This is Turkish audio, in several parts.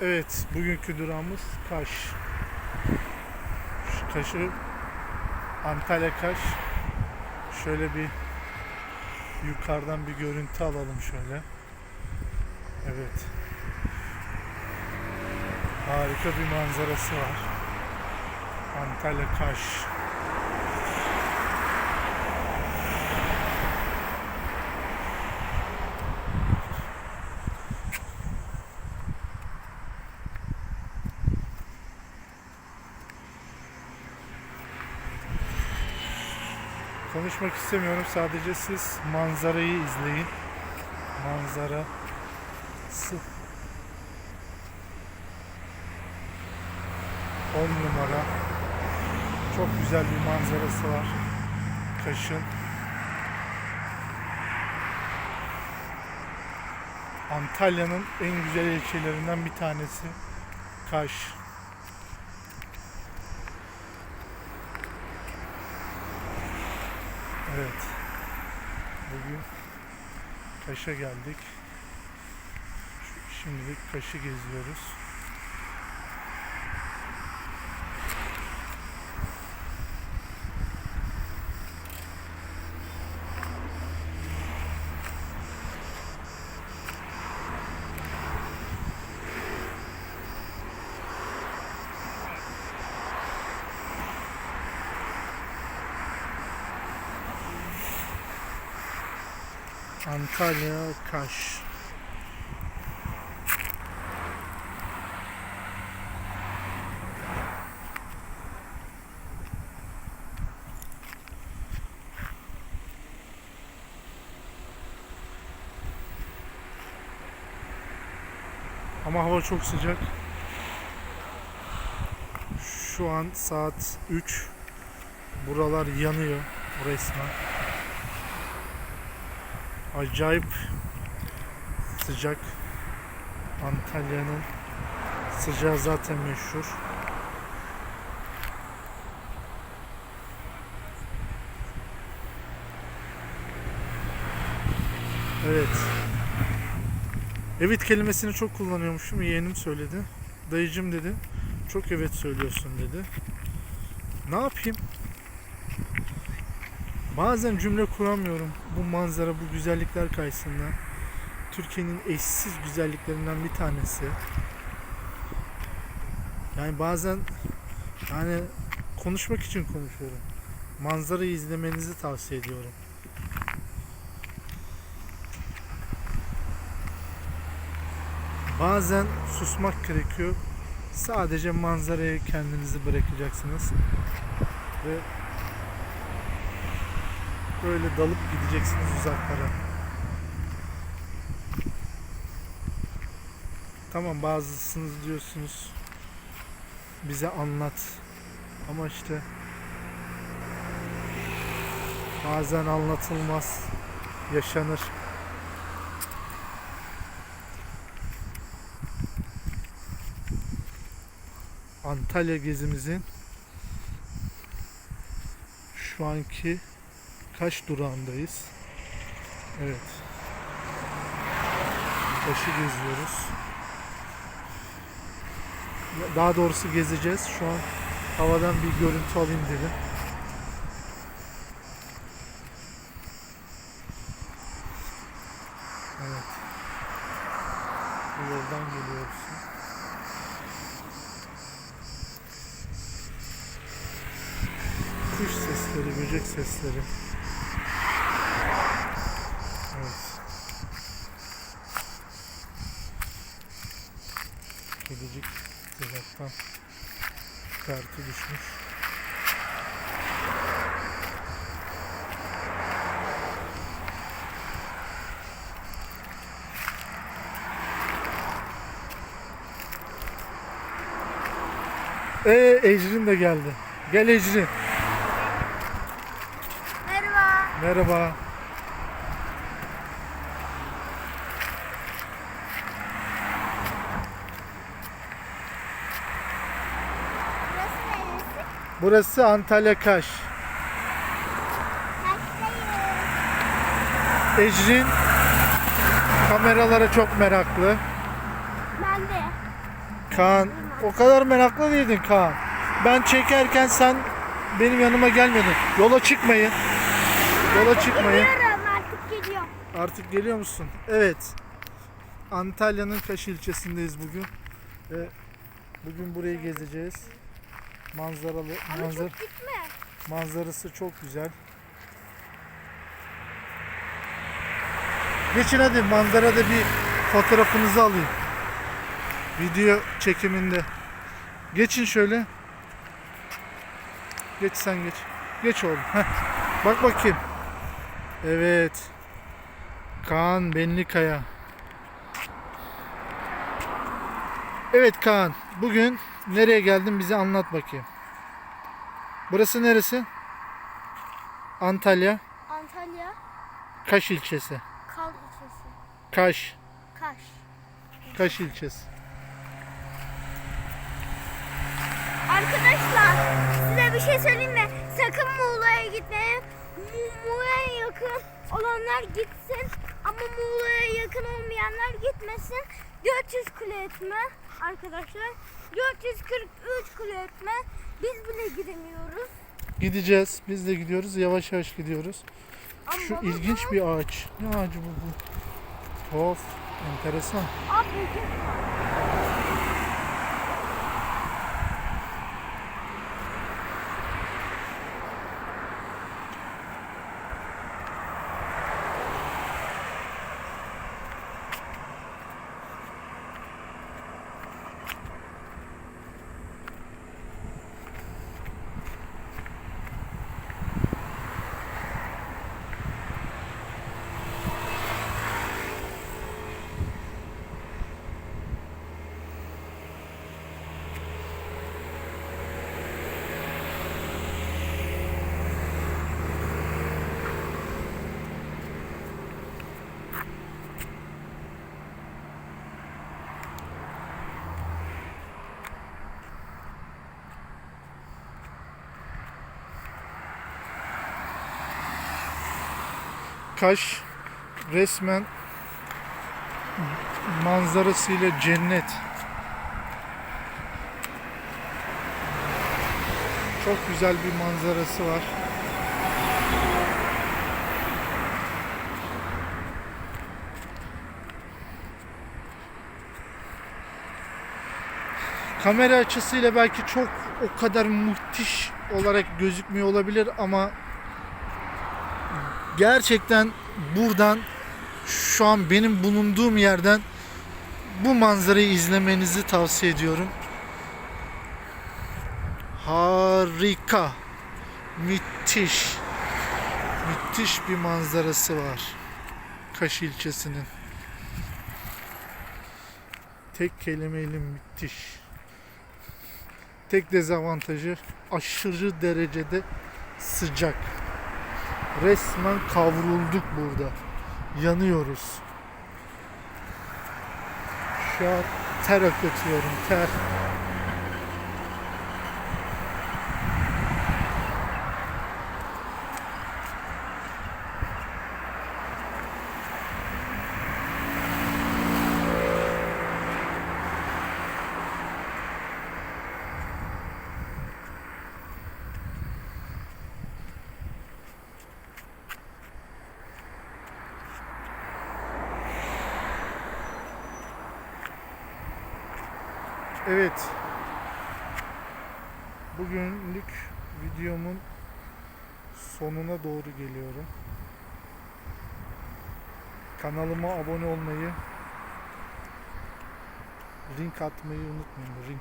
Evet, bugünkü durağımız Kaş. Şu Kaş'ı Antalya Kaş. Şöyle bir yukarıdan bir görüntü alalım şöyle. Evet. Harika bir manzarası var. Antalya Kaş. Konuşmak istemiyorum. Sadece siz manzarayı izleyin. Manzarası 10 numara. Çok güzel bir manzarası var. Kaşın. Antalya'nın en güzel ilçelerinden bir tanesi Kaş. Evet. Bugün Kaş'a geldik. Şimdilik Kaş'ı geziyoruz. Antalya, Kaş. Ama hava çok sıcak. Şu an saat 3. Buralar yanıyor resmen. Acayip sıcak. Antalya'nın sıcağı zaten meşhur. Evet. Evet kelimesini çok kullanıyormuşum. Yeğenim söyledi. Dayıcım dedi. Çok evet söylüyorsun dedi. Ne yapayım? Bazen cümle kuramıyorum. Bu manzara, bu güzellikler karşısında. Türkiye'nin eşsiz güzelliklerinden bir tanesi. Yani bazen yani konuşmak için konuşuyorum. Manzarayı izlemenizi tavsiye ediyorum. Bazen susmak gerekiyor. Sadece manzaraya kendinizi bırakacaksınız. Ve böyle dalıp gideceksiniz uzaklara. Tamam bazısınız diyorsunuz bize anlat. Ama işte bazen anlatılmaz, yaşanır. Antalya gezimizin şu anki Kaş durağındayız. Evet. Kaş'ı geziyoruz. Daha doğrusu gezeceğiz. Şu an havadan bir görüntü alayım dedim. Evet. Bu yoldan geliyoruz. Kuş sesleri, böcek sesleri. Kartı düşmüş. Ee, Ecrin de geldi. Gel Ecrin. Merhaba. Merhaba. Burası neresi? Burası Antalya Kaş. Ecrin kameralara çok meraklı. Ben de. Kaan o kadar meraklı değildin Kaan. Ben çekerken sen benim yanıma gelmedin. Yola çıkmayın. Yola çıkmayın. Geliyorum artık geliyorum. Artık geliyor musun? Evet. Antalya'nın Kaş ilçesindeyiz bugün. Ve bugün burayı gezeceğiz. Manzaralı, Ama manzar, çok gitme. manzarası çok güzel. Geçin hadi manzarada bir fotoğrafınızı alayım. Video çekiminde. Geçin şöyle. Geç sen geç. Geç oğlum. Heh. Bak bakayım. Evet. Kaan Benlikaya. Evet Kaan. Bugün nereye geldin bize anlat bakayım. Burası neresi? Antalya. Antalya, Kaş ilçesi. Kal ilçesi. Kaş. Kaş. Kaş ilçesi. Arkadaşlar size bir şey söyleyeyim mi? Sakın Muğla'ya gitmeyin. Mu- Muğla'ya yakın olanlar gitsin. Ama Muğla'ya yakın olmayanlar gitmesin. 400 kule etme arkadaşlar. 443 kule etme. Biz bile gidemiyoruz. Gideceğiz. Biz de gidiyoruz. Yavaş yavaş gidiyoruz. Ama Şu baba- ilginç bir ağaç. Ne ağacı bu? bu? Tuhaf. Enteresan. Aa, Kaş resmen manzarasıyla cennet. Çok güzel bir manzarası var. Kamera açısıyla belki çok o kadar müthiş olarak gözükmüyor olabilir ama gerçekten buradan şu an benim bulunduğum yerden bu manzarayı izlemenizi tavsiye ediyorum. Harika. Müthiş. Müthiş bir manzarası var. Kaş ilçesinin. Tek kelimeyle müthiş. Tek dezavantajı aşırı derecede sıcak. Resmen kavrulduk burada. Yanıyoruz. Şu an ter akıtıyorum, ter. Evet. Bugünlük videomun sonuna doğru geliyorum. Kanalıma abone olmayı, link atmayı unutmayın. Link.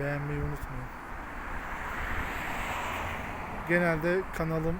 Beğenmeyi unutmayın. Genelde kanalım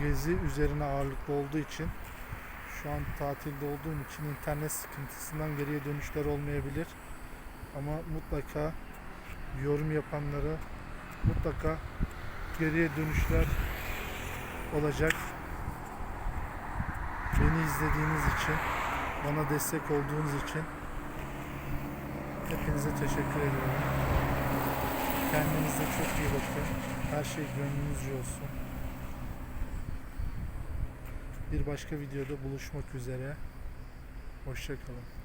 gezi üzerine ağırlıklı olduğu için şu an tatilde olduğum için internet sıkıntısından geriye dönüşler olmayabilir. Ama mutlaka yorum yapanlara mutlaka geriye dönüşler olacak. Beni izlediğiniz için, bana destek olduğunuz için hepinize teşekkür ediyorum. Kendinize çok iyi bakın. Her şey gönlünüzce olsun. Bir başka videoda buluşmak üzere. Hoşçakalın.